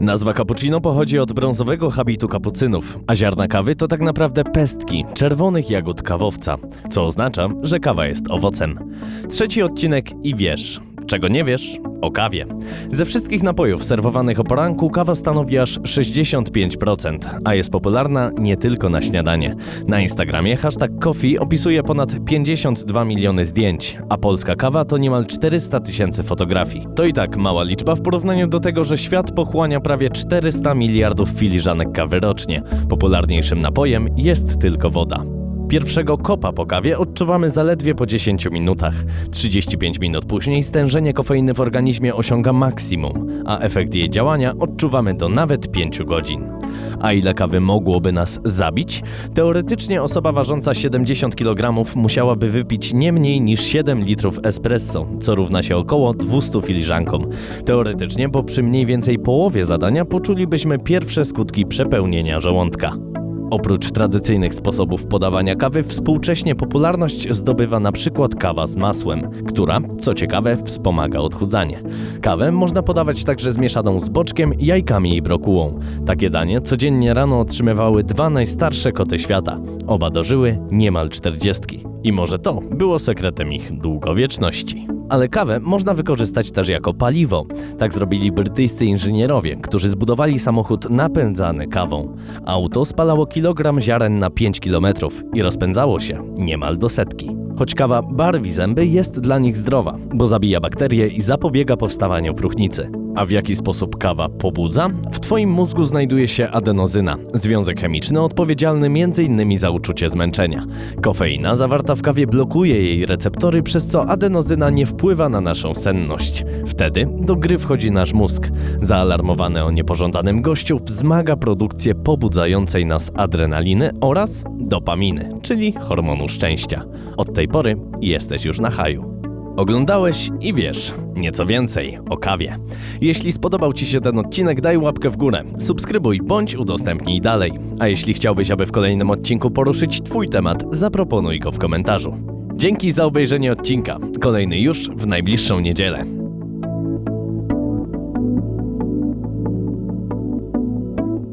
Nazwa cappuccino pochodzi od brązowego habitu kapucynów, a ziarna kawy to tak naprawdę pestki czerwonych jagód kawowca, co oznacza, że kawa jest owocem. Trzeci odcinek i wiesz. Czego nie wiesz? O kawie. Ze wszystkich napojów serwowanych o poranku kawa stanowi aż 65%, a jest popularna nie tylko na śniadanie. Na Instagramie hashtag coffee opisuje ponad 52 miliony zdjęć, a polska kawa to niemal 400 tysięcy fotografii. To i tak mała liczba w porównaniu do tego, że świat pochłania prawie 400 miliardów filiżanek kawy rocznie. Popularniejszym napojem jest tylko woda. Pierwszego kopa po kawie odczuwamy zaledwie po 10 minutach. 35 minut później stężenie kofeiny w organizmie osiąga maksimum, a efekt jej działania odczuwamy do nawet 5 godzin. A ile kawy mogłoby nas zabić? Teoretycznie osoba ważąca 70 kg musiałaby wypić nie mniej niż 7 litrów espresso, co równa się około 200 filiżankom. Teoretycznie, bo przy mniej więcej połowie zadania poczulibyśmy pierwsze skutki przepełnienia żołądka. Oprócz tradycyjnych sposobów podawania kawy, współcześnie popularność zdobywa na przykład kawa z masłem, która, co ciekawe, wspomaga odchudzanie. Kawę można podawać także zmieszaną z boczkiem, jajkami i brokułą. Takie danie codziennie rano otrzymywały dwa najstarsze koty świata. Oba dożyły niemal czterdziestki. I może to było sekretem ich długowieczności. Ale kawę można wykorzystać też jako paliwo. Tak zrobili brytyjscy inżynierowie, którzy zbudowali samochód napędzany kawą. Auto spalało kilogram ziaren na 5 km i rozpędzało się niemal do setki. Choć kawa barwi zęby, jest dla nich zdrowa, bo zabija bakterie i zapobiega powstawaniu próchnicy. A w jaki sposób kawa pobudza? W Twoim mózgu znajduje się adenozyna, związek chemiczny odpowiedzialny m.in. za uczucie zmęczenia. Kofeina zawarta w kawie blokuje jej receptory, przez co adenozyna nie wpływa na naszą senność. Wtedy do gry wchodzi nasz mózg. Zaalarmowany o niepożądanym gościu wzmaga produkcję pobudzającej nas adrenaliny oraz dopaminy, czyli hormonu szczęścia. Od tej pory jesteś już na haju. Oglądałeś i wiesz nieco więcej o kawie. Jeśli spodobał Ci się ten odcinek, daj łapkę w górę, subskrybuj bądź udostępnij dalej. A jeśli chciałbyś, aby w kolejnym odcinku poruszyć Twój temat, zaproponuj go w komentarzu. Dzięki za obejrzenie odcinka. Kolejny już w najbliższą niedzielę.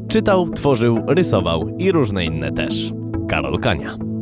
Czytał, tworzył, rysował i różne inne też. Karol Kania.